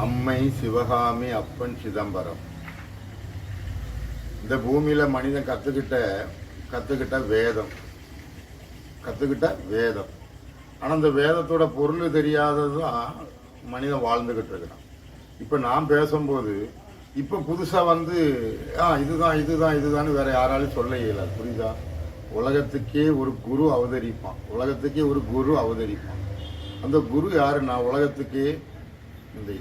அம்மை சிவகாமி அப்பன் சிதம்பரம். இந்த பூமியில மனிதன் கத்துக்கிட்ட கத்துக்கிட்ட வேதம். கத்துக்கிட்ட வேதம். ஆனா அந்த வேதத்தோட பொருள் தெரியாததான் மனிதன் வாழ்ந்துகிட்டு இருக்கிறான். இப்ப நான் பேசும்போது இப்ப புதுசா வந்து ஆ இதுதான் இதுதான் இதுதான் வேற யாராலும் சொல்ல இயலாது. புரியுதா? உலகத்துக்கே ஒரு குரு அவதரிப்பான். உலகத்துக்கே ஒரு குரு அவதரிப்பான். அந்த குரு யாருன்னா உலகத்துக்கே இந்த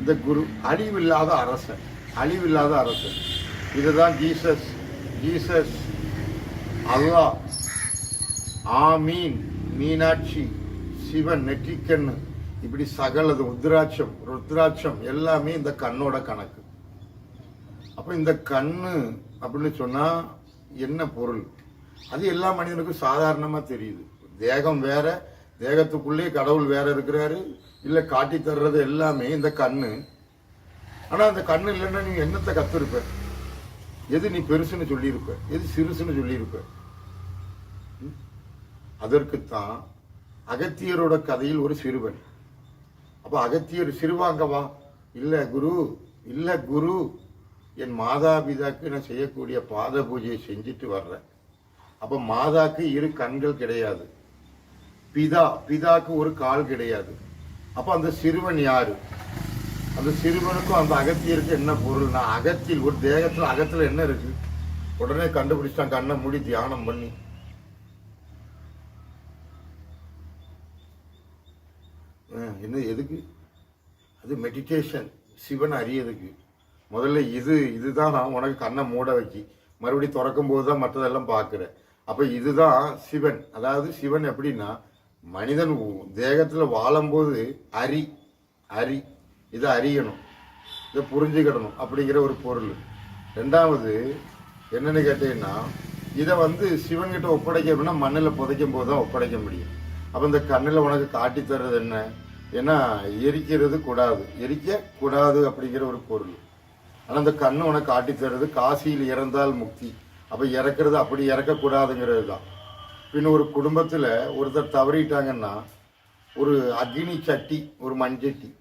இந்த குரு அழிவில்லாத அரசன் அழிவில்லாத அரசன். இதுதான் ஜீசஸ். ஜீசஸ் அல்லாஹ் ஆமீன். மீனாட்சி. சிவன் நெற்றிக்கண்ணு. இப்படி சகலது உத்ராட்சம் ருத்ராட்சம் எல்லாமே இந்த கண்ணோட கணக்கு. அப்போ இந்த கண்ணு அப்படின்னு சொன்னால் என்ன பொருள்? அது எல்லா மனிதனுக்கும் சாதாரணமாக தெரியுது. தேகம் வேற தேகத்துக்குள்ளே கடவுள் வேற இருக்கிறாரு இல்ல காட்டி தர்றது எல்லாமே இந்த கண்ணு. ஆனா அந்த கண்ணு இல்லைன்னா நீ என்னத்தை கத்திருப்ப? எது நீ பெருசுன்னு சொல்லியிருப்ப? எது சிறுசுன்னு சொல்லியிருப்ப? அதற்குத்தான் அகத்தியரோட கதையில் ஒரு சிறுவன். அப்ப அகத்தியர் சிறுவாங்கவா இல்ல குரு. இல்ல குரு. என் மாதா பிதாக்கு நான் செய்யக்கூடிய பாத பூஜையை செஞ்சுட்டு வர்றேன். அப்ப மாதாக்கு இரு கண்கள் கிடையாது. பிதா பிதாக்கு ஒரு கால் கிடையாது. அப்போ அந்த சிறுவன் யார்? அந்த சிறுவனுக்கும் அந்த அகத்தியருக்கு என்ன பொருள்னா அகத்தில் ஒரு தேகத்தில் அகத்தில் என்ன இருக்குது உடனே கண்டுபிடிச்சிட்டான் கண்ணை மூடி தியானம் பண்ணி. என்ன எதுக்கு? அது மெடிடேஷன் சிவன் அறியதுக்கு முதல்ல இது இதுதான் நான் உனக்கு கண்ணை மூட வைக்கி. மறுபடியும் திறக்கும் போது தான் மற்றதெல்லாம் பார்க்குறேன். அப்போ இதுதான் சிவன். அதாவது சிவன் எப்படின்னா மனிதன் தேகத்தில் வாழும்போது அரி அரி. இதை அறியணும் இதை புரிஞ்சுக்கிடணும் அப்படிங்கிற ஒரு பொருள். ரெண்டாவது என்னென்னு கேட்டீங்கன்னா இதை வந்து சிவன்கிட்ட ஒப்படைக்கணும்னா மண்ணில் புதைக்கும் போது தான் ஒப்படைக்க முடியும். அப்போ இந்த கண்ணில் உனக்கு காட்டி தர்றது என்ன? ஏன்னா எரிக்கிறது கூடாது. எரிக்க கூடாது அப்படிங்கிற ஒரு பொருள். ஆனால் அந்த கண்ணு உனக்கு காட்டி தர்றது காசியில் இறந்தால் முக்தி. அப்போ இறக்குறது அப்படி இறக்கக்கூடாதுங்கிறது தான். பின்ன ஒரு குடும்பத்தில் ஒருத்தர் தவறிட்டாங்கன்னா ஒரு அக்னி சட்டி ஒரு மண்சட்டி.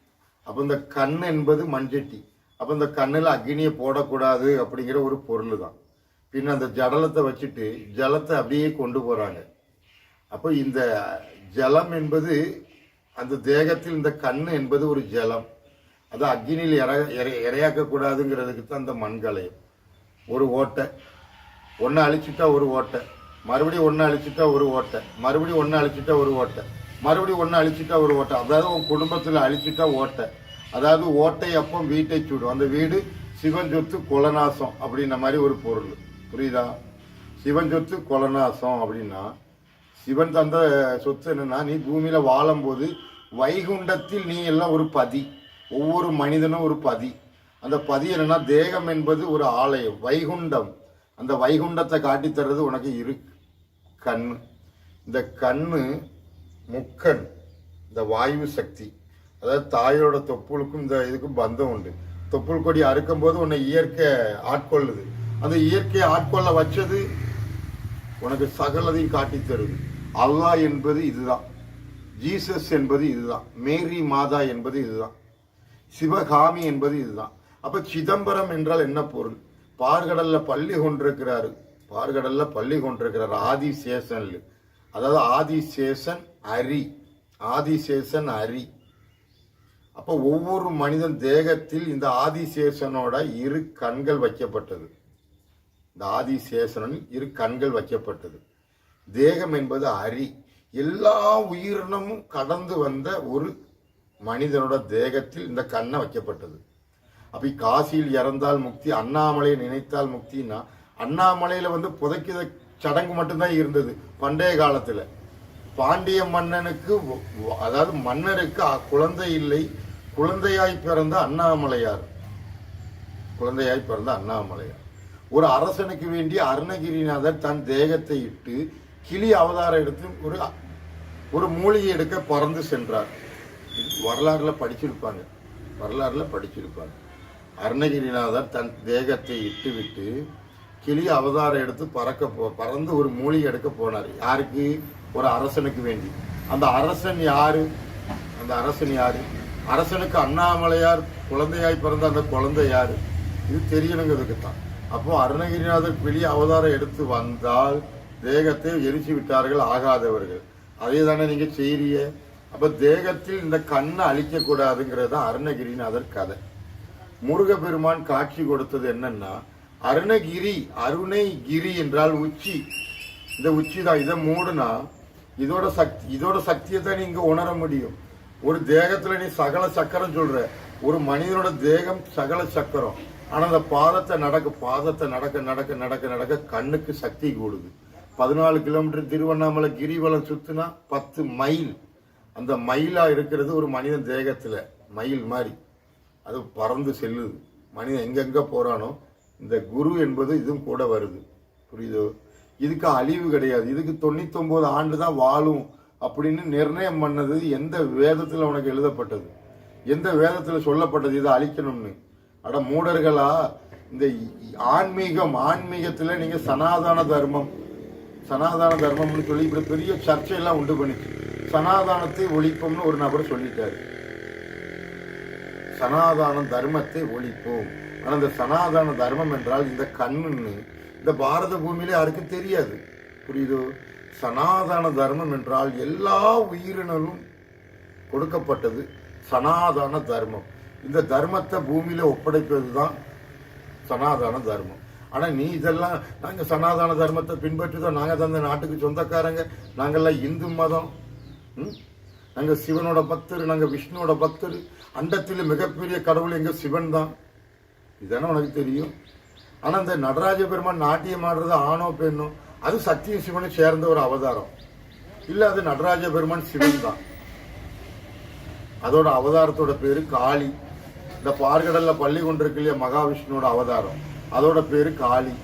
அப்போ இந்த கண் என்பது மண்சட்டி. அப்போ இந்த கண்ணில் அக்னியை போடக்கூடாது அப்படிங்கிற ஒரு பொருள் தான் பின்ன அந்த ஜடலத்தை வச்சுட்டு ஜலத்தை அப்படியே கொண்டு போகிறாங்க அப்போ இந்த ஜலம் என்பது அந்த தேகத்தில் இந்த கண் என்பது ஒரு ஜலம். அது அக்னியில் இற இறை- இரையாக்க கூடாதுங்கிறதுக்கு தான் அந்த மண்கலயம். ஒரு ஓட்டை. ஒன்று அழிச்சிட்டா ஒரு ஓட்டை. மறுபடியும் ஒன்று அழிச்சிட்டா ஒரு ஓட்டை. மறுபடியும் ஒன்று அழிச்சிட்டா ஒரு ஓட்டை. மறுபடியும் ஒன்று அழிச்சிட்டா ஒரு ஓட்டை. அதாவது உன் குடும்பத்தில் அழிச்சிட்டா ஓட்டை. அதாவது ஓட்டை அப்போ வீட்டை சூடும். அந்த வீடு சிவன் சொத்து குலநாசம் அப்படின்ன மாதிரி ஒரு பொருள். புரியுதா? சிவன் சொத்து குலநாசம் அப்படின்னா சிவன் தந்த சொத்து என்னன்னா நீ பூமியில் வாழும்போது வைகுண்டத்தில் நீ எல்லாம் ஒரு பதி. ஒவ்வொரு மனிதனும் ஒரு பதி. அந்த பதி என்னன்னா தேகம் என்பது ஒரு ஆலயம். வைகுண்டம். அந்த வைகுண்டத்தை காட்டி தர்றது உனக்கு இரு. கண்ணு. இந்த கண்ணு முக்கண். இந்த வாயு சக்தி. அதாவது தாயோட தொப்புளுக்கும் இந்த இதுக்கும் பந்தம் உண்டு. தொப்புள் கொடி அறுக்கும் போது உன்னை இயற்கை ஆட்கொள்ளுது. அந்த இயற்கையை ஆட்கொள்ள வச்சது உனக்கு சகலதையும் காட்டி தருது. அல்லாஹ் என்பது இதுதான். ஜீசஸ் என்பது இதுதான். மேரி மாதா என்பது இதுதான். சிவகாமி என்பது இதுதான். அப்ப சிதம்பரம் என்றால் என்ன பொருள்? பார்கடல்ல பள்ளி கொண்டிருக்கிறாரு. பார்கடல்ல பள்ளி கொண்டிருக்கிறார். ஆதிசேஷன் அதாவது ஆதிசேஷன் அரி. ஆதிசேஷன் அரி. அப்போ ஒவ்வொரு மனிதன் தேகத்தில் இந்த ஆதிசேஷனோட இரு கண்கள் வைக்கப்பட்டது. இந்த ஆதிசேஷனில் இரு கண்கள் வைக்கப்பட்டது. தேகம் என்பது அரி. எல்லா உயிரினமும் கடந்து வந்த ஒரு மனிதனோட தேகத்தில் இந்த கண்ணை வைக்கப்பட்டது. அப்படி காசியில் இறந்தால் முக்தி அண்ணாமலையை நினைத்தால் முக்தின்னா அண்ணாமலையில வந்து புதைக்கிற சடங்கு மட்டும்தான் இருந்தது பண்டைய காலத்துல. பாண்டிய மன்னனுக்கு அதாவது மன்னருக்கு அ- குழந்தை இல்லை குழந்தையாய் பிறந்த அண்ணாமலையார். குழந்தையாய் பிறந்த அண்ணாமலையார். ஒரு அரசனுக்கு வேண்டிய அருணகிரிநாதர் தன் தேகத்தை இட்டு கிளி அவதாரம் எடுத்து ஒரு ஒரு மூலிகை எடுக்க பறந்து சென்றார். வரலாறுல படிச்சிருப்பாங்க. வரலாறுல படிச்சிருப்பாங்க. அருணகிரிநாதர் தன் தேகத்தை இட்டு விட்டு கிளி அவதாரம் எடுத்து பறக்க போ பறந்து ஒரு மூலிகை எடுக்க போனார். யாருக்கு? ஒரு அரசனுக்கு வேண்டி. அந்த அரசன் யாரு? அந்த அரசன் யாரு? அரசனுக்கு அண்ணாமலையார் குழந்தையாய் பிறந்த அந்த குழந்தை யாரு? இது தெரியணுங்கிறதுக்கு தான். அப்போ அருணகிரிநாதர் கிளி அவதாரம் எடுத்து வந்தால் தேகத்தை எரிச்சு விட்டார்கள் ஆகாதவர்கள். அதே தானே நீங்க செய்றீங்க? அப்ப தேகத்தில் இந்த கண்ணை அழிக்க கூடாதுங்கிறது தான் அருணகிரிநாதர் கதை. முருகப்பெருமான் காட்சி கொடுத்தது என்னன்னா அருணகிரி அருணைகிரி என்றால் உச்சி. இந்த உச்சி தான் இதை மூடுனா இதோட சக்தி இதோட சக்தியை தான் நீங்க உணர முடியும். ஒரு தேகத்துல நீ சகல சக்கரம் சொல்ற ஒரு மனிதனோட தேகம் சகல சக்கரம். ஆனா அந்த பாதத்தை நடக்க பாதத்தை நடக்க நடக்க நடக்க நடக்க கண்ணுக்கு சக்தி கூடுது. பதினாலு கிலோமீட்டர் திருவண்ணாமலை கிரிவலம் சுத்துனா பத்து மைல். அந்த மயிலா இருக்கிறது ஒரு மனிதன் தேகத்துல மயில் மாதிரி. அது பறந்து செல்லுது. மனிதன் எங்கெங்கே போகிறானோ இந்த குரு என்பது இதுவும் கூட வருது. புரியுதோ? இதுக்கு அழிவு கிடையாது. இதுக்கு தொண்ணூத்தொம்பது ஆண்டு தான் வாழும் அப்படின்னு நிர்ணயம் பண்ணது எந்த வேதத்தில் உனக்கு எழுதப்பட்டது? எந்த வேதத்தில் சொல்லப்பட்டது இதை அழிக்கணும்னு? அட மூடர்களா இந்த ஆன்மீகம் ஆன்மீகத்தில் நீங்கள் சனாதன தர்மம். சனாதன தர்மம்னு சொல்லி இப்படி பெரிய சர்ச்சையெல்லாம் உண்டு பண்ணிச்சு. சனாதானத்தை ஒழிப்போம்னு ஒரு நபர் சொல்லிட்டாரு. சனாதன தர்மத்தை ஒழிப்போம். ஆனால் இந்த சனாதன தர்மம் என்றால் இந்த கண்ணுன்னு இந்த பாரத பூமியில யாருக்கும் தெரியாது. புரியுதோ? சனாதன தர்மம் என்றால் எல்லா உயிரினரும் கொடுக்கப்பட்டது சனாதன தர்மம். இந்த தர்மத்தை பூமியில ஒப்படைப்பது தான் சனாதன தர்மம். ஆனால் நீ இதெல்லாம் நாங்கள் சனாதன தர்மத்தை பின்பற்றுதோம் தான் தந்த நாட்டுக்கு சொந்தக்காரங்க. நாங்கள்லாம் இந்து மதம். ம்? சிவனோட பக்தர் நாங்கள் விஷ்ணுவோட பக்தர். அண்டத்தில் மிகப்பெரிய கடவுள் எங்க சிவன் தான். இதானே உனக்கு தெரியும்? ஆனால் இந்த நடராஜ பெருமான் நாட்டியம் ஆடுறது ஆணோ பெண்ணோ அது சத்திய சிவனை சேர்ந்த ஒரு அவதாரம். இல்லை அது நடராஜ பெருமான் சிவன் தான். அதோட அவதாரத்தோட பேரு காளி. இந்த பார்கடல்ல பள்ளி கொண்டிருக்கு இல்லையா மகாவிஷ்ணுவோட அவதாரம். அதோட பேரு காளி.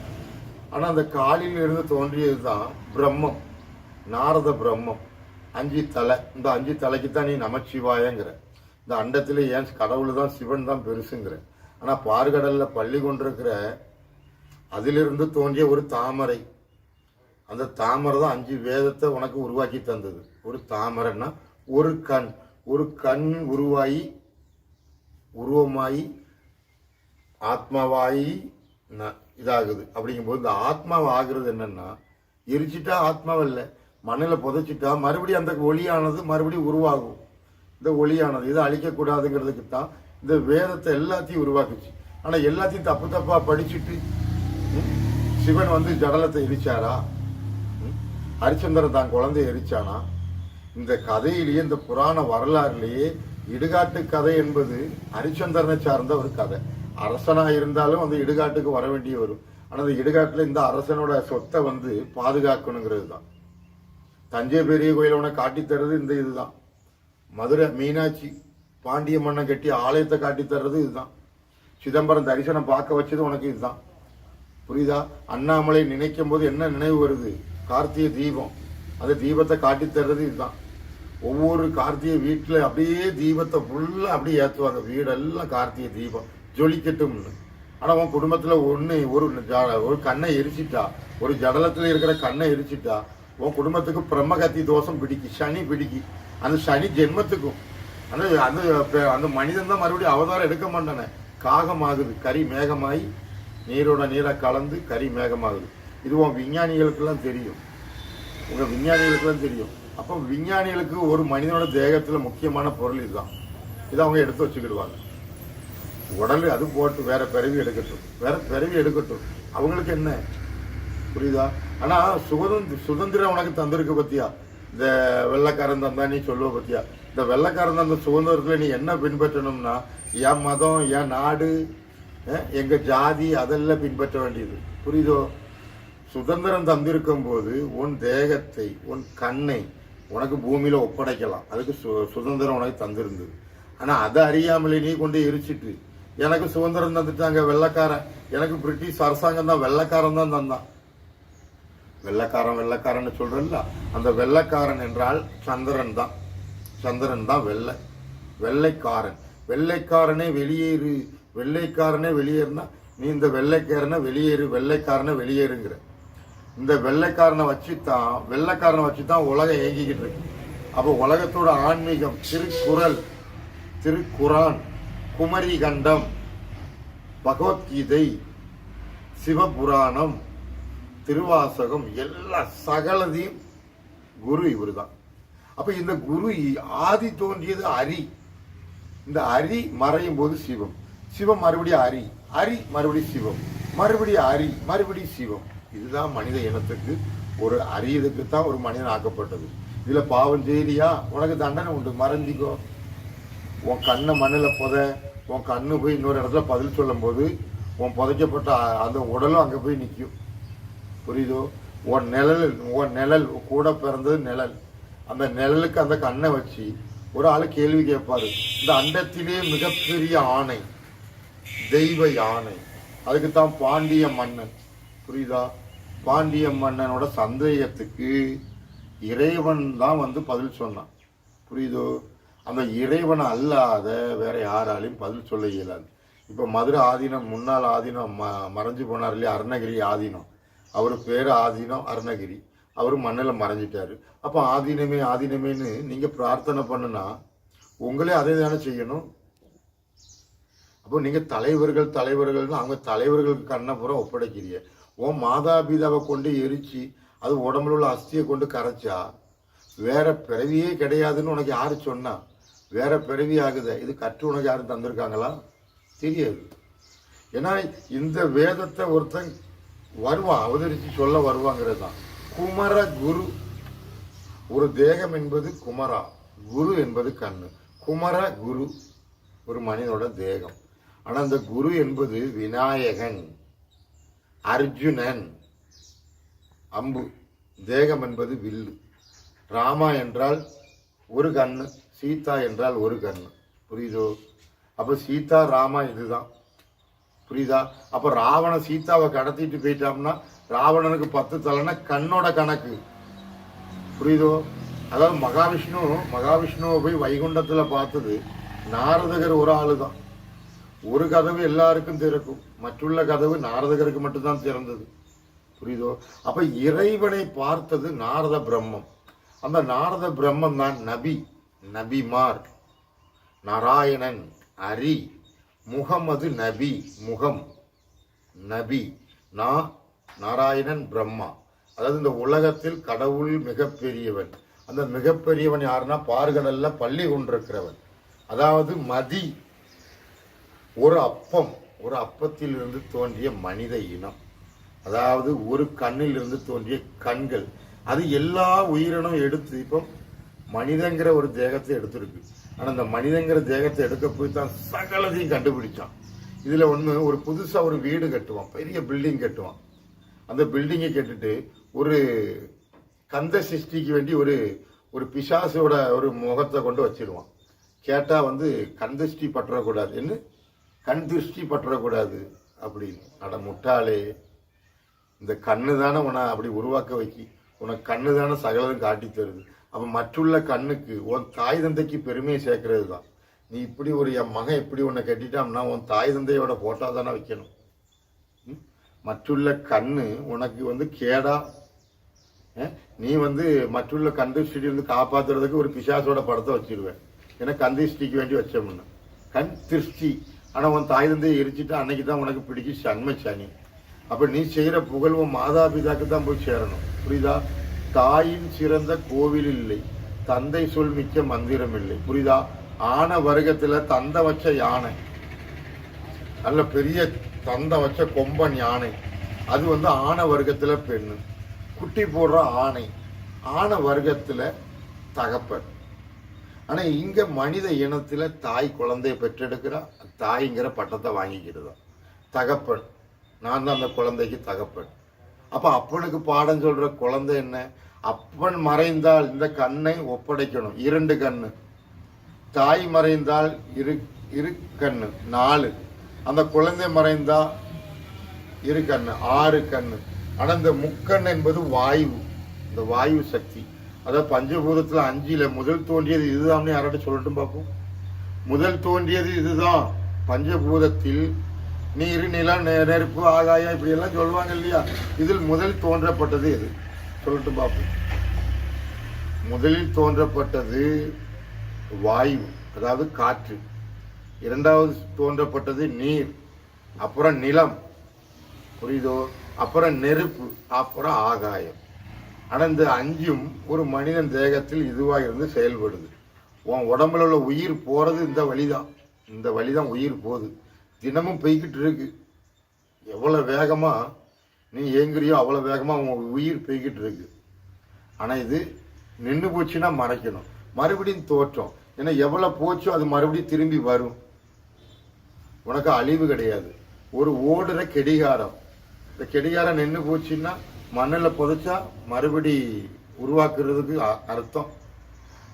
ஆனா அந்த காளியில இருந்து தோன்றியது தான் பிரம்மம். நாரத பிரம்மம். அஞ்சு தலை. இந்த அஞ்சு தலைக்கு தான் நீ நமச்சிவாயங்கிற. இந்த அண்டத்தில் ஏன் கடவுள் தான் சிவன் தான் பெருசுங்கிற ஆனால் பாறுகடலில் பள்ளி கொண்டிருக்கிற அதிலிருந்து தோன்றிய ஒரு தாமரை. அந்த தாமரை தான் அஞ்சு வேதத்தை உனக்கு உருவாக்கி தந்தது. ஒரு தாமரைன்னா ஒரு கண். ஒரு கண் உருவாகி உருவமாயி ஆத்மாவாயி ந- இதாகுது. அப்படிங்கும்போது இந்த ஆத்மாவை ஆகிறது என்னன்னா எரிச்சிட்டா ஆத்மாவில்ல மண்ணில் புதைச்சிட்டா மறுபடியும் அந்த ஒளியானது மறுபடியும் உருவாகும். இந்த ஒளியானது. இதை அழிக்கக்கூடாதுங்கிறதுக்கு தான் இந்த வேதத்தை எல்லாத்தையும் உருவாக்குச்சு. ஆனால் எல்லாத்தையும் தப்பு தப்பாக படிச்சுட்டு சிவன் வந்து ஜடலத்தை எரிச்சாரா? ஹரிச்சந்திரன் தான் குழந்தைய எரிச்சானா? இந்த கதையிலேயே இந்த புராண வரலாறுலேயே இடுகாட்டு கதை என்பது ஹரிச்சந்திரனை சார்ந்த ஒரு கதை. அரசனாக இருந்தாலும் அந்த இடுகாட்டுக்கு வர வேண்டிய வரும். ஆனால் அந்த இடுகாட்டில் இந்த அரசனோட சொத்தை வந்து பாதுகாக்கணுங்கிறது தான். தஞ்சை பெரிய கோயிலை உனக்கு காட்டித் தர்றது இந்த இதுதான். மதுரை மீனாட்சி பாண்டிய மண்ணை கட்டி ஆலயத்தை காட்டி தர்றது இதுதான். சிதம்பரம் தரிசனம் பார்க்க வச்சது உனக்கு இதுதான். புரியுதா? அண்ணாமலை நினைக்கும் போது என்ன நினைவு வருது? கார்த்திகை தீபம். அந்த தீபத்தை காட்டி தர்றது இதுதான். ஒவ்வொரு கார்த்திகை வீட்டில் அப்படியே தீபத்தை ஃபுல்லாக அப்படியே ஏற்றுவாங்க வீடெல்லாம் கார்த்திகை தீபம். ஜொலிக்கட்டும்னு ஆனால் உன் குடும்பத்தில் ஒன்று ஒரு ஜ- ஒரு கண்ணை எரிச்சிட்டா ஒரு ஜடலத்தில் இருக்கிற கண்ணை எரிச்சிட்டா உன் குடும்பத்துக்கு பிரம்மகத்தி தோஷம் பிடிக்கு சனி பிடிக்கு. அந்த சனி ஜென்மத்துக்கும். அந்த அந்த அந்த மனிதன் தான் மறுபடியும் அவதாரம் எடுக்க மாட்டானே. காகமாகுது கரி மேகமாகி நீரோட நீரை கலந்து கரி மேகமாகுது. இது உன் விஞ்ஞானிகளுக்கெல்லாம் தெரியும். உங்கள் விஞ்ஞானிகளுக்கெல்லாம் தெரியும். அப்போ விஞ்ஞானிகளுக்கு ஒரு மனிதனோட தேகத்தில் முக்கியமான பொருள் இதுதான். இதை அவங்க எடுத்து வச்சுக்கிடுவாங்க. உடல் அது போட்டு வேற பிறவி எடுக்கட்டும். வேற பிறவி எடுக்கட்டும். அவங்களுக்கு என்ன? புரியுதா? ஆனால் சுதந்திர சுதந்திரம் உனக்கு தந்திருக்கு பத்தியா? இந்த வெள்ளைக்காரன் தந்தா நீ சொல்லுவ பத்தியா? இந்த வெள்ளைக்காரன் தந்த சுதந்திரத்துல நீ என்ன பின்பற்றணும்னா என் மதம் என் நாடு அஹ், எங்க ஜாதி அதெல்லாம் பின்பற்ற வேண்டியது. புரியுதோ? சுதந்திரம் தந்திருக்கும் போது உன் தேகத்தை உன் கண்ணை உனக்கு பூமியில ஒப்படைக்கலாம். அதுக்கு சு- சுதந்திரம் உனக்கு தந்திருந்தது. ஆனா அதை அறியாமலே நீ கொண்டு எரிச்சிட்டு எனக்கு சுதந்திரம் தந்துட்டாங்க வெள்ளைக்காரன். எனக்கு பிரிட்டிஷ் அரசாங்கம் தான் வெள்ளைக்காரன் தான் தந்தான். வெள்ளைக்காரன் வெள்ளைக்காரன் சொல்றல்ல அந்த வெள்ளைக்காரன் என்றால் சந்திரன் தான். சந்திரன் தான் வெள்ளை. வெள்ளைக்காரன். வெள்ளைக்காரனே வெளியேறு. வெள்ளைக்காரனே வெளியேறுனா நீ இந்த வெள்ளைக்காரனை வெளியேறு வெள்ளைக்காரனை வெளியேறுங்கிற. இந்த வெள்ளைக்காரனை வச்சுத்தான் வெள்ளைக்காரனை வச்சுதான் உலகம் இயங்கிக்கிட்டு இருக்கு. அப்போ உலகத்தோட ஆன்மீகம் திருக்குறள் திருக்குரான் குமரி கண்டம் பகவத்கீதை சிவபுராணம் திருவாசகம் எல்லா சகலதையும் குரு இவர்தான். அப்போ இந்த குரு ஆதி தோன்றியது அரி. இந்த அரி மறையும் போது சிவம். சிவம் மறுபடியும் அரி. அரி மறுபடியும் சிவம். மறுபடியும் அரி மறுபடியும் சிவம். இதுதான் மனித இனத்துக்கு ஒரு அரியதுக்கு தான் ஒரு மனிதன் ஆக்கப்பட்டது. இதில் பாவம் செய்தியா உனக்கு தண்டனை உண்டு. மறைஞ்சிக்கோ. உன் கண்ணை மண்ணில் புத. உன் கண்ணு போய் இன்னொரு இடத்துல பதில் சொல்லும்போது உன் புதைக்கப்பட்ட அந்த உடலும் அங்கே போய் நிற்கும் புரியுதோ? உன் நிழல் உன் நிழல் கூட பிறந்தது நிழல். அந்த நிழலுக்கு அந்த கண்ணை வச்சு ஒரு ஆள் கேள்வி கேட்பாரு. இந்த அண்டத்திலே மிகப்பெரிய ஆணை தெய்வ யானை. அதுக்கு தான் பாண்டிய மன்னன். புரியுதா? பாண்டிய மன்னனோட சந்தேகத்துக்கு இறைவன் தான் வந்து பதில் சொன்னான். புரியுதோ? அந்த இறைவன் அல்லாத வேற யாராலையும் பதில் சொல்ல இயலாது. இப்போ மதுரை ஆதீனம் முன்னாள் ஆதீனம் ம மறைஞ்சு போனார் இல்லையா? அருணகிரி ஆதீனம். அவர் பேர் ஆதீனம் அருணகிரி. அவர் மண்ணில் மறைஞ்சிட்டாரு. அப்போ ஆதீனமே ஆதீனமேன்னு நீங்கள் பிரார்த்தனை பண்ணுனா உங்களே அதே தானே செய்யணும்? அப்போ நீங்க தலைவர்கள் தலைவர்கள்னு அவங்க தலைவர்களுக்கு கண்ணை பூரா ஒப்படைக்கிறீங்க. உன் மாதாபிதாவை கொண்டு எரிச்சு அது உடம்புல உள்ள அஸ்தியை கொண்டு கரைச்சா வேற பிறவியே கிடையாதுன்னு உனக்கு யார் சொன்னா? வேற பிறவி ஆகுதே. இது கற்று உனக்கு யாரும் தந்திருக்காங்களா? தெரியாது. ஏன்னா இந்த வேதத்தை ஒருத்தன் வருவான் அவதரித்து சொல்ல வருவாங்கிறது தான் குமர குரு. ஒரு தேகம் என்பது குமரா குரு என்பது கண்ணு. குமர குரு ஒரு மனிதனோட தேகம். ஆனால் அந்த குரு என்பது விநாயகன் அர்ஜுனன். அம்பு. தேகம் என்பது வில்லு. ராமா என்றால் ஒரு கண்ணு சீதா என்றால் ஒரு கண்ணு. புரியுதோ? அப்போ சீதா ராமா இதுதான். புரியுதா? அப்ப ராவண சீதாவை கடத்திட்டு போயிட்டான்னா ராவணனுக்கு பத்து தலைன்னா கண்ணோட கணக்கு. புரியுதோ? அதாவது மகாவிஷ்ணு மகாவிஷ்ணுவை போய் வைகுண்டத்துல பார்த்தது நாரதகர் ஒரு ஆளு தான் ஒரு கதவு எல்லாருக்கும் திறக்கும். மற்றுள்ள கதவு நாரதகருக்கு மட்டும்தான் திறந்தது. புரியுதோ? அப்ப இறைவனை பார்த்தது நாரத பிரம்மம். அந்த நாரத பிரம்மம் தான் நபி நபிமார் நாராயணன் அரி முகமது நபி முகம் நபி நா நாராயணன் பிரம்மா. அதாவது இந்த உலகத்தில் கடவுள் மிகப்பெரியவன். அந்த மிகப்பெரியவன் யாருன்னா பார்கடல்ல பள்ளி கொண்டிருக்கிறவன். அதாவது மதி ஒரு அப்பம் ஒரு அப்பத்தில் இருந்து தோன்றிய மனித இனம். அதாவது ஒரு கண்ணில் இருந்து தோன்றிய கண்கள். அது எல்லா உயிரினம் எடுத்து இப்போ மனிதங்கிற ஒரு தேகத்தை எடுத்திருக்கு. ஆனால் அந்த மனிதங்கிற தேகத்தை எடுக்க போய் தான் சகலதையும் கண்டுபிடிச்சான். இதில் ஒன்று ஒரு புதுசாக ஒரு வீடு கட்டுவான் பெரிய பில்டிங் கட்டுவான். அந்த பில்டிங்கை கட்டுட்டு ஒரு கந்த சிருஷ்டிக்கு வேண்டி ஒரு ஒரு பிசாசோட ஒரு முகத்தை கொண்டு வச்சிருவான். கேட்டால் வந்து கண் திருஷ்டி பற்றக்கூடாது. என்ன? கண் திருஷ்டி பற்றக்கூடாது. அப்படின்னு. அட முட்டாளே. இந்த கண்ணு தானே உன்னை அப்படி உருவாக்க வைக்கி உனக்கு கண்ணு தானே சகலதும் காட்டி தருது. அப்போ மற்றுள்ள கண்ணுக்கு உன் தாய் தந்தைக்கு பெருமையை சேர்க்கறது தான் நீ இப்படி ஒரு என் மகன் இப்படி உன்னை கட்டிட்டான்னா உன் தாய் தந்தையோட போட்டோ தானே வைக்கணும். ம்? மற்றுள்ள கண்ணு உனக்கு வந்து கேடா. நீ வந்து மற்றுள்ள கந்திஷ்டி இருந்து காப்பாத்துறதுக்கு ஒரு பிசாசோட படத்தை வச்சிருவேன். ஏன்னா கந்திஷ்டிக்கு வேண்டி வச்சோம்னு கண் திருஷ்டி. ஆனால் உன் தாய் தந்தையை எரிச்சிட்டு அன்னைக்கு தான் உனக்கு பிடிச்சி சன்ம சனி. அப்போ நீ செய்கிற புகழ் உன் மாதா பிதாக்கு தான் போய் சேரணும். புரியுதா? தாயின் சிறந்த கோவில் இல்லை தந்தை சொல் மிக்க மந்திரம் இல்லை புரியுதா ஆன வருகத்துல தந்த வச்ச யானை. நல்ல பெரிய தந்த வச்ச கொம்பன் யானை. அது வந்து ஆன வர்க்கத்தில் பெண்ணு. குட்டி போடுற ஆணை ஆன வர்க்கத்தில் தகப்பன். ஆனால் இங்கே மனித இனத்தில் தாய் குழந்தைய பெற்றெடுக்கிறா. தாய்ங்கிற பட்டத்தை வாங்கிக்கிடுதா. தகப்பன். நான் தான் அந்த குழந்தைக்கு தகப்பன். அப்போ அப்பனுக்கு பாடம் சொல்கிற குழந்தை என்ன? அப்பன் மறைந்தால் இந்த கண்ணை ஒப்படைக்கணும். இரண்டு கண்ணு. தாய் மறைந்தால் இரு இரு கண்ணு. நாலு. அந்த குழந்தை மறைந்தா இரு கண்ணு. ஆறு கண்ணு. ஆனால் இந்த முக்கண் என்பது வாயு. இந்த வாயு சக்தி. அதாவது பஞ்சபூதத்தில் அஞ்சில். முதல் தோன்றியது இதுதான் யாராட்டும் சொல்லட்டும் பார்ப்போம் முதல் தோன்றியது இதுதான். பஞ்சபூதத்தில் நீர் நிலம் நெருப்பு ஆகாயம் இப்படி எல்லாம் சொல்லுவாங்க இல்லையா? இதில் முதல் தோன்றப்பட்டது எது? சொல்லட்டும் பார்ப்போம். முதலில் தோன்றப்பட்டது வாயு அதாவது காற்று. இரண்டாவது தோன்றப்பட்டது நீர் அப்புறம் நிலம். புரியுதோ? அப்புறம் நெருப்பு அப்புறம் ஆகாயம். ஆனால் இந்த அஞ்சும் ஒரு மனிதன் தேகத்தில் இதுவாக இருந்து செயல்படுது. உன் உடம்புல உள்ள உயிர் போகிறது இந்த வழிதான். இந்த வழிதான் உயிர் போகுது. தினமும் பெய்கிட்டு இருக்கு. எவ்வளோ வேகமாக நீ ஏங்குறியோ அவ்வளோ வேகமாக உன் உயிர் போய்கிட்டு இருக்கு. ஆனால் இது நின்று போச்சுன்னா மறைக்கணும். மறுபடியும் தோற்றம். ஏன்னா எவ்வளோ போச்சோ அது மறுபடியும் திரும்பி வரும். உனக்கு அழிவு கிடையாது. ஒரு ஓடுற கெடிகாரம். இந்த கெடிகாரம் நின்று போச்சுன்னா மண்ணில் புதைச்சா மறுபடி உருவாக்குறதுக்கு அ- அர்த்தம்.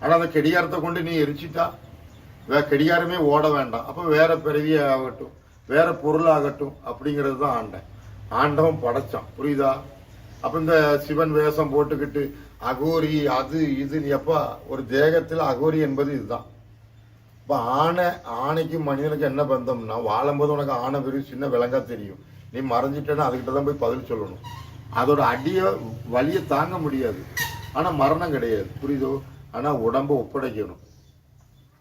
ஆனால் அந்த கெடிகாரத்தை கொண்டு நீ எரிச்சிட்டா வே கெடிகாரமே ஓட வேண்டாம். அப்போ வேற பிறவியாகட்டும் வேற பொருளாகட்டும் அப்படிங்கிறது தான் ஆண்டேன் ஆண்டவன் படைச்சான். புரியுதா? அப்ப இந்த சிவன் வேஷம் போட்டுக்கிட்டு அகோரி அது இது எப்பா ஒரு தேகத்தில் அகோரி என்பது இதுதான். இப்போ ஆணை ஆணைக்கும் மனிதனுக்கு என்ன பந்தம்னா வாழும்போது உனக்கு ஆணை வெறும் சின்ன விலங்கா தெரியும். நீ மறைஞ்சிட்டேன்னா அதுகிட்ட தான் போய் பதில் சொல்லணும். அதோட அடிய வலியை தாங்க முடியாது. ஆனா மரணம் கிடையாது. புரியுதோ? ஆனா உடம்பை ஒப்படைக்கணும்.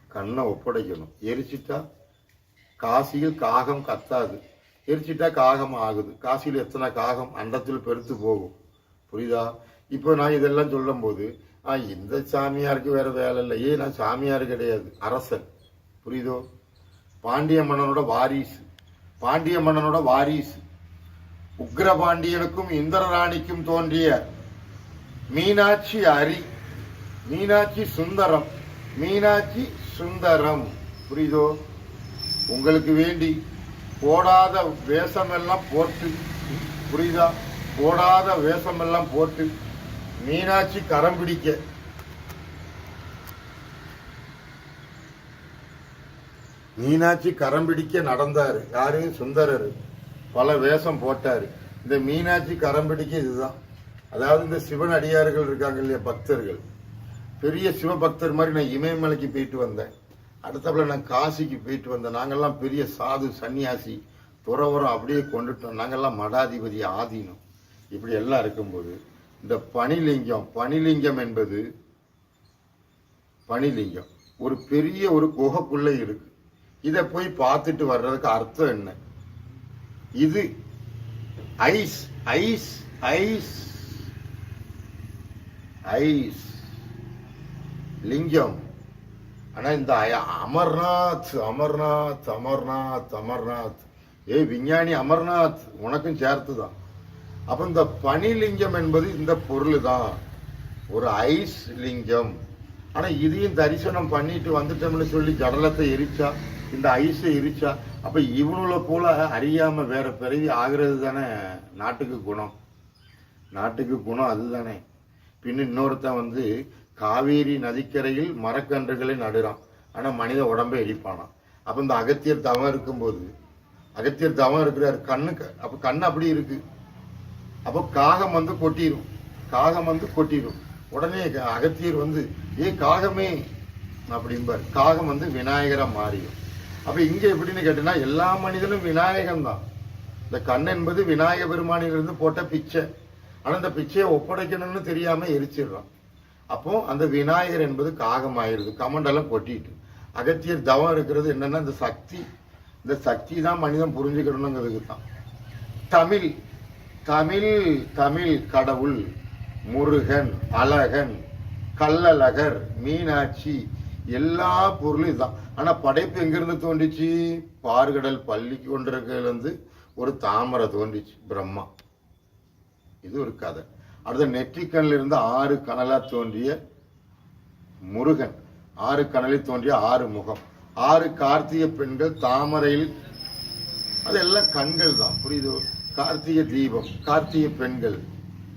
கண்ணை ஒப்படைக்கணும். எரிச்சிட்டா காசியில் காகம் கத்தாது. எரிச்சிட்டா காகம் ஆகுது. காசியில் எத்தனை காகம் அண்டத்தில் பெருத்து போகும். புரியுதா? இப்போ நான் இதெல்லாம் சொல்லும்போது இந்த சாமியாருக்கு வேற வேலை இல்லை. ஏன் நான் சாமியார் கிடையாது? அரசன். புரியுதோ? பாண்டிய மன்னனோட வாரிசு. பாண்டிய மன்னனோட வாரிசு. உக்ரபாண்டியனுக்கும் இந்திரராணிக்கும் தோன்றிய மீனாட்சி அரி மீனாட்சி சுந்தரம் மீனாட்சி சுந்தரம். புரியுதோ? உங்களுக்கு வேண்டி போடாத வேஷமெல்லாம் போட்டு புரியுதா? போடாத வேஷமெல்லாம் போட்டு மீனாட்சி கரம் பிடிக்க. மீனாட்சி கரம் பிடிக்க நடந்தார். யாரு? சுந்தரர். பல வேஷம் போட்டார். இந்த மீனாட்சி கரம் பிடிக்க இதுதான். அதாவது இந்த சிவன் அடியார்கள் இருக்காங்க இல்லையா பக்தர்கள். பெரிய சிவபக்தர் மாதிரி நான் இமயமலைக்கு போயிட்டு வந்தேன். அடுத்தப்பல நான் காசிக்கு போயிட்டு வந்தேன். நாங்கள்லாம் பெரிய சாது சன்னியாசி துறவரம் அப்படியே கொண்டுட்டோம். நாங்கள்லாம் மடாதிபதி ஆதீனம். இப்படி எல்லாம் இருக்கும்போது இந்த பனிலிங்கம் பனிலிங்கம் என்பது பனிலிங்கம் ஒரு பெரிய ஒரு குகைக்குள்ளே இருக்கு. இதை போய் பார்த்துட்டு வர்றதுக்கு அர்த்தம் என்ன? இது ஐஸ் ஐஸ் ஐஸ் ஐஸ். லிங்கம். ஆனால் இந்த அமர்நாத் அமர்நாத் அமர்நாத் அமர்நாத். ஏய் விஞ்ஞானி அமர்நாத் உனக்கும் சேர்த்து தான் அப்ப இந்த பனிலிங்கம் என்பது இந்த பொருள் தான் ஒரு ஐஸ் லிங்கம். ஆனா இதையும் தரிசனம் பண்ணிட்டு வந்துட்டோம்னு சொல்லி ஜடலத்தை எரிச்சா இந்த ஐஸை எரிச்சா அப்ப இவனுல போல அறியாம வேற பிறவி ஆகிறது தானே நாட்டுக்கு குணம். நாட்டுக்கு குணம் அதுதானே. பின்ன இன்னொருத்தன் வந்து காவேரி நதிக்கரையில் மரக்கன்றுகளை நடுறான். ஆனால் மனித உடம்பை எரிப்பானாம். அப்போ இந்த அகத்தியர் தவம் இருக்கும்போது அகத்தியர் தவம் இருக்கிறார். கண்ணுக்கு அப்போ கண் அப்படி இருக்கு. அப்போ காகம் வந்து கொட்டிடும் காகம் வந்து கொட்டிடும் உடனே அகத்தியர் வந்து ஏ காகமே அப்படிம்பார். காகம் வந்து விநாயகராக மாறிடும். அப்போ இங்கே எப்படின்னு கேட்டீங்கன்னா எல்லா மனிதனும் விநாயகன் தான். இந்த கண் என்பது விநாயக பெருமானிலிருந்து போட்ட பிச்சை. ஆனால் இந்த பிச்சையை ஒப்படைக்கணும்னு தெரியாமல் எரிச்சிடுறான். அப்போ அந்த விநாயகர் என்பது காகம் ஆயிருது கமண்டலம் கொட்டிட்டு. அகத்தியர் தவம் இருக்கிறது என்னன்னா இந்த சக்தி. இந்த சக்தி தான் மனிதன் புரிஞ்சுக்கணுங்கிறதுக்கு தான். தமிழ் தமிழ் தமிழ் கடவுள் முருகன் அழகன் கல்லழகர் மீனாட்சி எல்லா பொருளும் இதுதான். ஆனா படைப்பு எங்கிருந்து தோன்றிச்சு? பார்கடல் பள்ளி கொண்டிருக்கிறதுலேருந்து ஒரு தாமரை தோன்றிச்சு பிரம்மா. இது ஒரு கதை. அடுத்த நெற்றிக்கண்ணில் இருந்து ஆறு கனலா தோன்றிய முருகன். ஆறு கனலில் தோன்றிய ஆறு முகம். ஆறு கார்த்திகை பெண்கள் தாமரையில் அதெல்லாம் கண்கள் தான் புரியுதோ? கார்த்திகை தீபம் கார்த்திகை பெண்கள்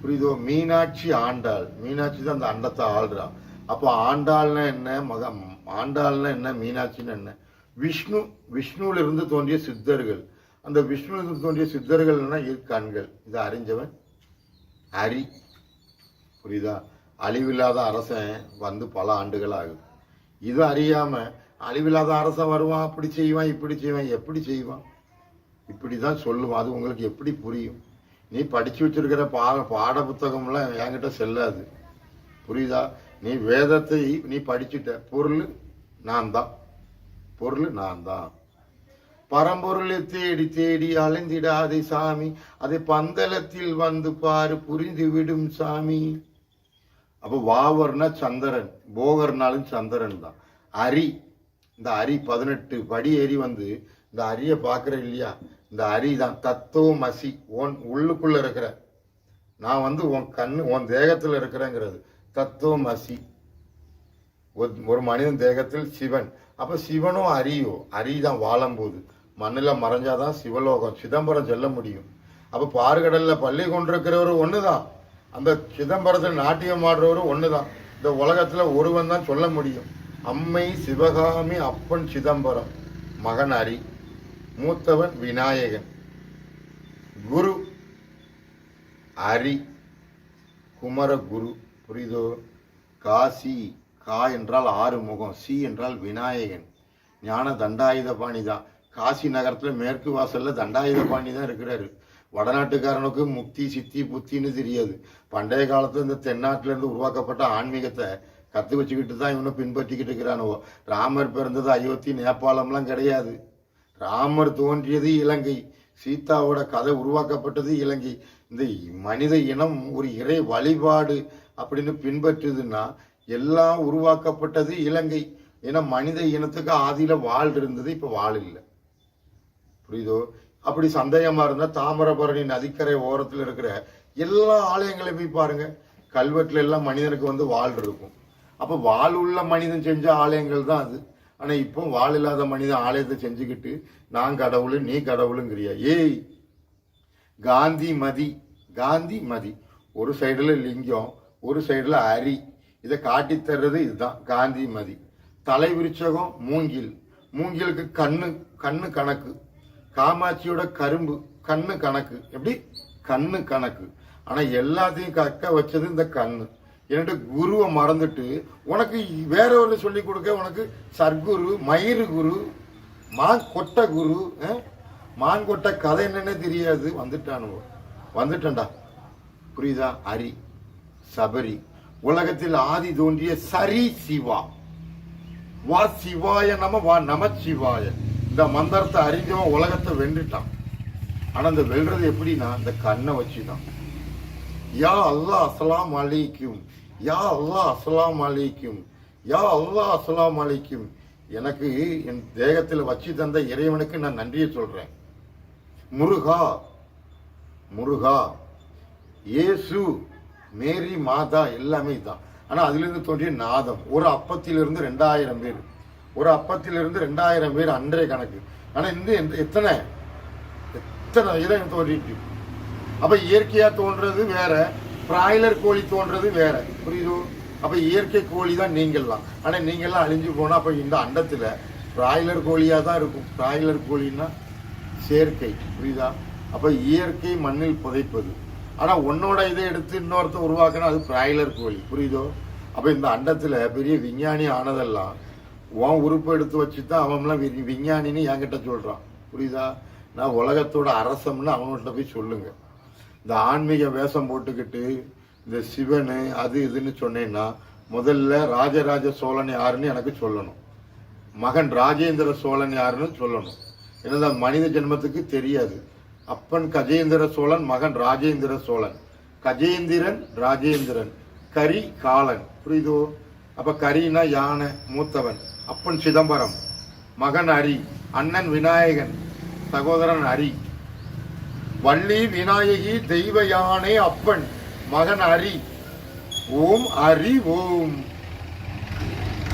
புரியுதோ? மீனாட்சி ஆண்டாள் மீனாட்சி தான் அந்த அண்டத்தை ஆள்றா. அப்போ ஆண்டாள்னா என்ன? மக ஆண்டாள்னா என்ன? மீனாட்சின்னு என்ன? விஷ்ணு விஷ்ணுவிலிருந்து தோன்றிய சித்தர்கள். அந்த விஷ்ணுவிலிருந்து தோன்றிய சித்தர்கள்னா இரு கண்கள். இதை அறிஞ்சவன் ஹரி புரியுதா? அழிவில்லாத அரசன் வந்து பல ஆண்டுகள் ஆகுது இது அறியாமல் அழிவில்லாத அரசன் வருவான் அப்படி செய்வான் இப்படி செய்வான் எப்படி செய்வான்? இப்படி தான் சொல்லுவான். அது உங்களுக்கு எப்படி புரியும்? நீ படித்து வச்சிருக்கிற பா பாட புத்தகம்லாம் என்கிட்ட செல்லாது. புரியுதா? நீ வேதத்தை நீ படிச்சுட்ட. பொருள் நான் தான் பொருள் நான் தான் பரம்பொருளை தேடி தேடி அலைந்திடாதே சாமி. அதை பந்தலத்தில் வந்து பாரு புரிந்து விடும் சாமி. அப்போ வாவர்னா சந்திரன் போகர்னாலும் சந்திரன் தான். அரி இந்த அரி பதினெட்டு படி ஏறி வந்து இந்த அரியை பார்க்குற இல்லையா? இந்த அரி தான் தத்துவ மசி உன் உள்ளுக்குள்ள இருக்கிற. நான் வந்து உன் கண்ணு உன் தேகத்தில் இருக்கிறேங்கிறது. தத்துவ மசி ஒரு- ஒரு மனிதன் தேகத்தில் சிவன். அப்போ சிவனும் அரியோ அரி தான் வாழும்போது மண்ணில் மறைஞ்சாதான் சிவலோகம் சிதம்பரம் செல்ல முடியும். அப்போ பாறுகடலில் பள்ளி கொண்டிருக்கிறவர் தான் அந்த சிதம்பரத்தில் நாட்டியம் ஆடுறவரும் ஒன்று தான் இந்த உலகத்தில் ஒருவன் தான் சொல்ல முடியும். அம்மை சிவகாமி அப்பன் சிதம்பரம். மகன் அரி. மூத்தவன் விநாயகன். குரு அரி. குமரகுரு. புரியுதோ? காசி கா என்றால் ஆறு முகம். சி என்றால் விநாயகன். ஞான தண்டாயுதபாணி தான். காசி நகரத்தில் மேற்கு வாசல்ல தண்டாயுதபாணி தான் இருக்கிறாரு. வடநாட்டுக்காரனுக்கு முக்தி சித்தி புத்தின்னு தெரியாது. பண்டைய காலத்துல இந்த தென்னாட்டிலேருந்து உருவாக்கப்பட்ட ஆன்மீகத்தை கத்து வச்சுக்கிட்டு தான் இவனை பின்பற்றிக்கிட்டு இருக்கிறானுவோ ராமர் பிறந்தது அயோத்தி நேபாளம்லாம் கிடையாது. ராமர் தோன்றியது இலங்கை. சீதாவோட கதை உருவாக்கப்பட்டது இலங்கை. இந்த மனித இனம் ஒரு இறை வழிபாடு அப்படின்னு பின்பற்றுதுன்னா எல்லாம் உருவாக்கப்பட்டது இலங்கை. ஏன்னா மனித இனத்துக்கு ஆதியில வாழ் இருந்தது இப்ப வாழ் இல்லை. புரியுதோ? அப்படி சந்தேகமா இருந்தா தாமிரபரணி நதிக்கரை ஓரத்தில் இருக்கிற எல்லா ஆலயங்களையும் போய் பாருங்க. கல்வெட்டுல எல்லாம் மனிதனுக்கு வந்து வாழ் இருக்கும். அப்ப வாழ் உள்ள மனிதன் செஞ்ச ஆலயங்கள் தான் அது. ஆனா இப்போ வாழ் இல்லாத மனிதன் ஆலயத்தை செஞ்சுக்கிட்டு நான் கடவுள் நீ கடவுளுங்கிறியா? ஏய் காந்தி மதி காந்தி மதி. ஒரு சைடுல லிங்கம் ஒரு சைடுல அரி. இதை காட்டி தர்றது இதுதான் காந்தி மதி. தலை விருச்சகம் மூங்கில். மூங்கிலுக்கு கண்ணு கண்ணு கணக்கு. காமாட்சியோட கரும்பு கண்ணு கணக்கு. எப்படி? கண்ணு கணக்கு. ஆனா எல்லாத்தையும் கக்க வச்சது இந்த கண்ணு. என்கிட்ட குருவை மறந்துட்டு உனக்கு வேற ஒரு சொல்லி கொடுக்க உனக்கு சர்க்குரு மயிறு குரு மான் கொட்ட குரு மான் கொட்ட கதை என்னன்னே தெரியாது. வந்துட்டானுவோ. வந்துட்டேன்டா. புரியுதா? அரி சபரி. உலகத்தில் ஆதி தோன்றிய சரி சிவா. வா சிவாய நம வா நம சிவாய. இந்த மந்திரத்தை அறிஞ்சவன் உலகத்தை வென்றுட்டான். ஆனால் இந்த வெல்றது எப்படின்னா இந்த கண்ணை வச்சு தான் யா அல்லாஹ் அஸ்லாம் அலைக்கும். யா அல்லாஹ் அஸ்லாம் அலைக்கும். யா அல்லாஹ் அஸ்லாம் அலைக்கும். எனக்கு என் தேகத்தில் வச்சு தந்த இறைவனுக்கு நான் நன்றியை சொல்கிறேன் முருகா முருகா இயேசு மேரி மாதா எல்லாமே தான் ஆனால் அதிலிருந்து தோன்றிய நாதம். ஒரு அப்பத்திலிருந்து ரெண்டாயிரம் பேர். ஒரு அப்பத்திலிருந்து ரெண்டாயிரம் பேர் அன்றைய கணக்கு. ஆனால் இந்த எந்த- எத்தனை? எத்தனை இடம் தோன்றிட்டு அப்போ இயற்கையாக தோன்றது வேற பிராய்லர் கோழி தோன்றது வேற. புரியுதோ? அப்போ இயற்கை கோழி தான் நீங்கள்லாம். ஆனால் நீங்கள்லாம் அழிஞ்சு போனால் அப்போ இந்த அண்டத்தில் பிராய்லர் கோழியாக தான் இருக்கும். பிராய்லர் கோழின்னா செயற்கை புரியுதா? அப்போ இயற்கை மண்ணில் புதைப்பது. ஆனால் உன்னோட இதை எடுத்து இன்னொருத்த உருவாக்குனா அது பிராய்லர் கோழி புரியுதோ? அப்போ இந்த அண்டத்தில் பெரிய விஞ்ஞானி ஆனதெல்லாம் உன் உறுப்பு எடுத்து வச்சு தான் அவன்லாம் வி- விஞ்ஞானின்னு என்கிட்ட சொல்கிறான் புரியுதா? நான் உலகத்தோட அரசம்னு அவன்கிட்ட போய் சொல்லுங்க. இந்த ஆன்மீக வேஷம் போட்டுக்கிட்டு இந்த சிவனு அது இதுன்னு சொன்னேன்னா முதல்ல ராஜராஜ சோழன் யாருன்னு எனக்கு சொல்லணும். மகன் ராஜேந்திர சோழன் யாருன்னு சொல்லணும். ஏன்னா மனித ஜென்மத்துக்கு தெரியாது. அப்பன் கஜேந்திர சோழன் மகன் ராஜேந்திர சோழன். கஜேந்திரன் ராஜேந்திரன். கரி காலன். புரியுதோ? அப்போ கரினா யானை மூத்தவன். அப்பன் சிதம்பரம் மகன் ஹரி அண்ணன் விநாயகன் சகோதரன் ஹரி வள்ளி விநாயகி தெய்வ யானை அப்பன் மகன் ஹரி ஓம் ஹரி ஓம்.